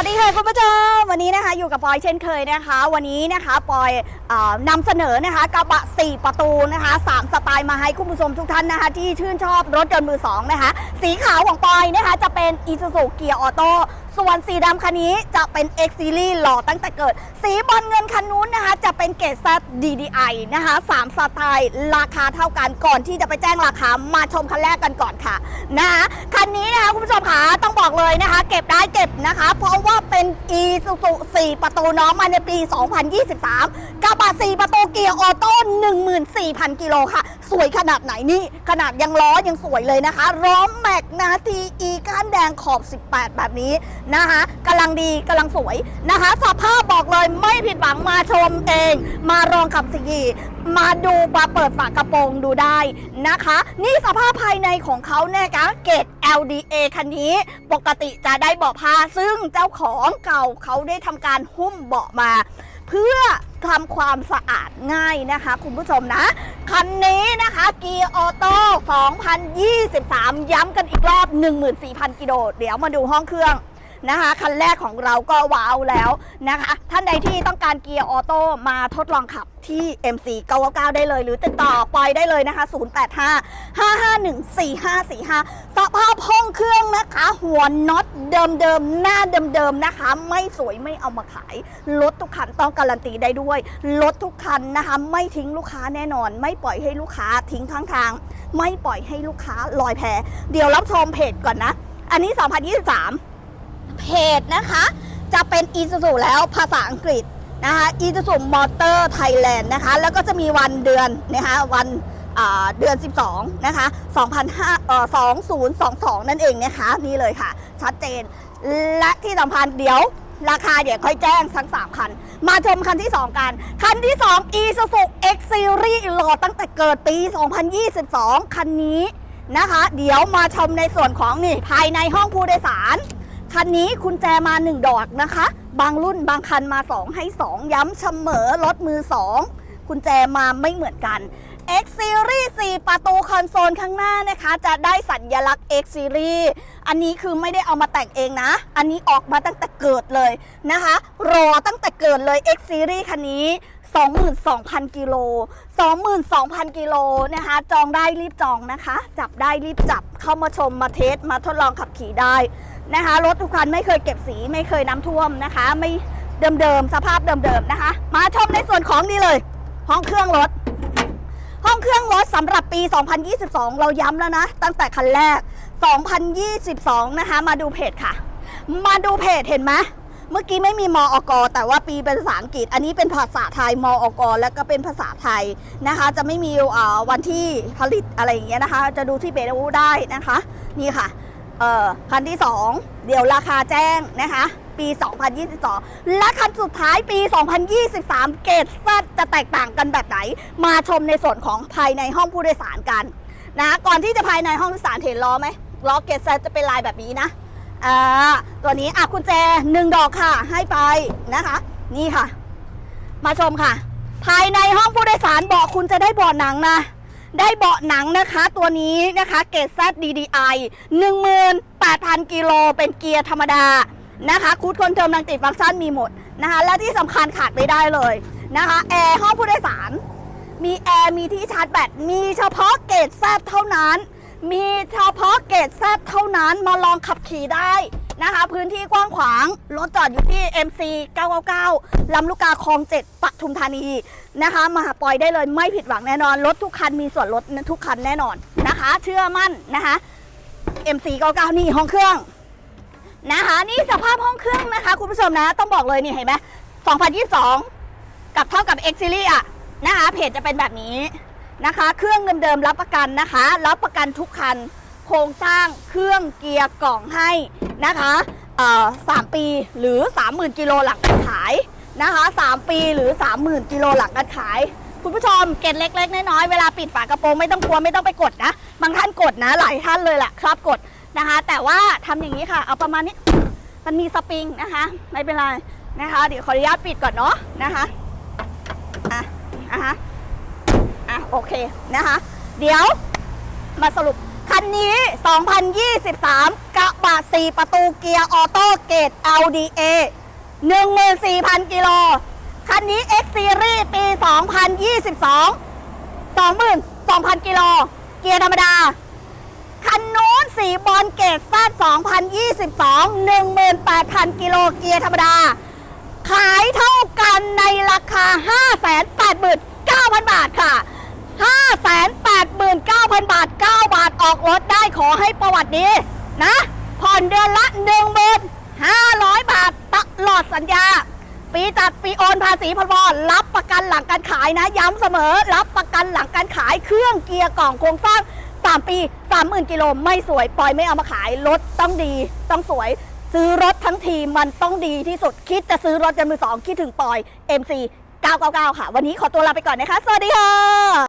ัสดีค่ะคุณผู้ชมวันนี้นะคะอยู่กับปอยเช่นเคยนะคะ วันนี้นะคะปอยออนำเสนอนะคะกระบะ 4 ประตูนะคะ3สไตล์มาให้คุณผู้ชมทุกท่านนะคะ ที่ชื่นชอบรถยนต์มือสองนะคะ สีขาวของปอยนะคะจะเป็น Isuzu Gear Auto ส่วนสีดำคันนี้จะเป็น X Series หล่อตั้งแต่เกิด สีบอลเงินคันนู้นนะคะ จะเป็นเกรด Z DDI นะคะ3สไตล์ราคาเท่ากันก่อนที่จะไปแจ้งราคามาชมคันแรกกันก่อนค่ะนะคะคันนี้นะคะคุณผู้ชมคะต้องบอกเลยนะคะ เก็บได้เก็บนะคะ เพราะว่าเป็น Isuzu 4ประตูน้องมาในปี 2023กระบะ4ประตูเกียร์ออโต้14,000กิโลค่ะ สวยขนาดไหนนี่ ขนาดยังล้อยังสวยเลยนะคะ ล้อมแม็กนะทีอีก้านแดงขอบ 18 แบบนี้นะคะกำลังดีกำลังสวยนะคะ สภาพบอกเลยไม่ผิดหวังมาชมเอง มาลองขับสีมาดูมาเปิดฝากระโปรงดูได้นะคะ นี่สภาพภายในของเขาเนี่ยคะเกรด LDA คันนี้ปกติจะได้เบาะผ้าซึ่งเจ้าของเก่าเขาได้ทำการหุ้มเบาะมา เพื่อ ทำความสะอาดง่ายนะคะ คุณผู้ชมนะ คันนี้นะคะเกียร์ออโต้2023 ย้ำกันอีกรอบ 14,000 กิโล เดี๋ยวมาดูห้องเครื่อง นะคะ คันแรกของเราก็ว้าวแล้วนะคะ ท่านใดที่ต้องการเกียร์ออโต้มาทดลองขับที่ MC 999 ได้เลย หรือติดต่อปอยได้เลยนะคะ 085 551 4545 สภาพห้องเครื่องนะคะ หัวน็อตเดิมๆ หน้าเดิมๆ นะคะ ไม่สวยไม่เอามาขาย รถทุกคันต้องการันตีได้ด้วย รถทุกคันนะคะ ไม่ทิ้งลูกค้าแน่นอน ไม่ปล่อยให้ลูกค้าทิ้งข้างทาง ไม่ปล่อยให้ลูกค้าลอยแพเดี๋ยวรับชมเพจก่อนนะ อันนี้ 2023 เพจนะคะ จะเป็น i s u z u แล้วภาษาอังกฤษนะคะ i s u z u Motor Thailand นด์นะคะ แล้วก็จะมีวันเดือนนะคะวันเดือน 12 นะคะ2005เอ่อ2022 นั่นเองนะคะ นี่เลยค่ะ ชัดเจน และที่สำคัญเดี๋ยวราคาเดี๋ยวค่อยแจ้งทั้ง3คัน มาชมคันที่ 2 กัน คันที่ 2 Isuzu X Series หล่อตั้งแต่เกิดปี 2022 คันนี้นะคะ เดี๋ยวมาชมในส่วนของนี่ภายในห้องผู้โดยสาร คันนี้คุณแจมา 1 ดอกนะคะ บางรุ่นบางคันมา 2 ให้ 2 ย้ำเสมอรถมือ 2 คุณแจมาไม่เหมือนกัน X Series 4 ประตูคอนโซลข้างหน้านะคะ จะได้สัญลักษณ์ X Series อันนี้คือไม่ได้เอามาแต่งเองนะ อันนี้ออกมาตั้งแต่เกิดเลยนะคะ รอตั้งแต่เกิดเลย X Series คันนี้ 22,000 กิโล 22,000 กิโลนะคะ จองได้รีบจองนะคะ จับได้รีบจับเข้ามาชมมาเทสมาทดลองขับขี่ได้ นะคะรถทุกคันไม่เคยเก็บสีไม่เคยน้ำท่วมนะคะ ไม่เดิมๆสภาพเดิมๆนะคะ มาชมในส่วนของนี่เลย ห้องเครื่องรถ ห้องเครื่องรถสำหรับปี 2022 เราย้ำแล้วนะ ตั้งแต่คันแรก 2022 นะคะ มาดูเพจค่ะ มาดูเพจเห็นไหมเมื่อกี้ไม่มีมอกแต่ว่าปีเป็นภาษาอังกฤษ อันนี้เป็นภาษาไทยมอกแล้วก็เป็นภาษาไทยนะคะ จะไม่มีวันที่ผลิตอะไรอย่างเงี้ยนะคะ จะดูที่เบรูได้นะคะ นี่ค่ะ เอ่อคันที่ 2 เดี๋ยวราคาแจ้งนะคะ ปี 2022 และคันสุดท้ายปี 2023 เกรดซัดจะแตกต่างกันแบบไหน มาชมในส่วนของภายในห้องผู้โดยสารกันนะก่อนที่จะภายในห้องผู้โดยสารเห็นล้อไหมล้อเกรดซัดจะเป็นลายแบบนี้นะอ่าตัวนี้อะกุญแจหนึ่งดอกค่ะให้ไปนะคะ นี่ค่ะ มาชมค่ะ ภายในห้องผู้โดยสารเบาะคุณจะได้เบาะหนังนะ ได้เบาะหนังนะคะตัวนี้นะคะเกรด Z DDI 18,000 กิโลเป็นเกียร์ธรรมดานะคะคูดคอนเทอร์มังติดฟังก์ชันมีหมดนะคะ และที่สำคัญขาดไม่ได้เลยนะคะแอร์ห้องผู้โดยสาร มีแอร์มีที่ชาร์จแบตมีเฉพาะเกรด Z เท่านั้น มีเฉพาะเกรด Z เท่านั้นมาลองขับขี่ได้ นะคะ พื้นที่กว้างขวาง รถจอดอยู่ที่ MC 999ลำลูกกาคลอง7ปทุมธานีนะคะ มาหาปอยได้เลยไม่ผิดหวังแน่นอน รถทุกคันมีส่วนลดทุกคันแน่นอนนะคะ เชื่อมั่นนะคะ MC 99นี่ห้องเครื่องนะคะ นี่สภาพห้องเครื่องนะคะ คุณผู้ชมนะ ต้องบอกเลยนี่เห็นไหม2022 กับเท่ากับ X Series อะนะคะ เพจจะเป็นแบบนี้นะคะ เครื่องเดิมๆรับประกันนะคะ รับประกันทุกคัน โครงสร้างเครื่องเกียร์กล่องให้ นะคะสามปีหรือ 30,000 กิโลหลังการขายนะคะ3ปีหรือ 30,000 กิโลหลังการขาย คุณผู้ชมเกตเล็ก ๆ น้อยๆเวลาปิดฝากระโปรงไม่ต้องกลัวไม่ต้องไปกดนะ บางท่านกดนะหลายท่านเลยแหละครับกดนะคะ แต่ว่าทำอย่างนี้ค่ะ เอาประมาณนี้มันมีสปริงนะคะ ไม่เป็นไรนะคะเดี๋ยวขออนุญาตปิดก่อนเนาะนะคะอะอะฮะอะโอเคนะคะ เดี๋ยวมาสรุป คันนี้ 2023 กระบะ 4 ประตูเกียร์ออโต้เกต LDA 14,000 กิโล คันนี้ X Series ปี 2022 22,000 กิโล เกียร์ธรรมดา คันนู้นสีบอลเกตซัด2022 18,000 กิโล เกียร์ธรรมดา ขายเท่ากันในราคา 589,000 บาทค่ะ 589,000 บาท 9 บาท ออกรถได้ขอให้ประวัติดีนะ ผ่อนเดือนละ15,000บาทตลอดสัญญาฟรีจัดฟรีโอนภาษีพรบรับประกันหลังการขายนะ ย้ำเสมอ รับประกันหลังการขายเครื่องเกียร์กล่องโครงสร้าง 3 ปี 30,000 กิโลไม่สวย ปล่อยไม่เอามาขายรถต้องดี ต้องสวยซื้อรถทั้งทีมันต้องดีที่สุดคิดจะซื้อรถกันมือสองคิดถึงปอย MC 999 ค่ะ วันนี้ขอตัวลาไปก่อนนะคะ สวัสดีค่ะ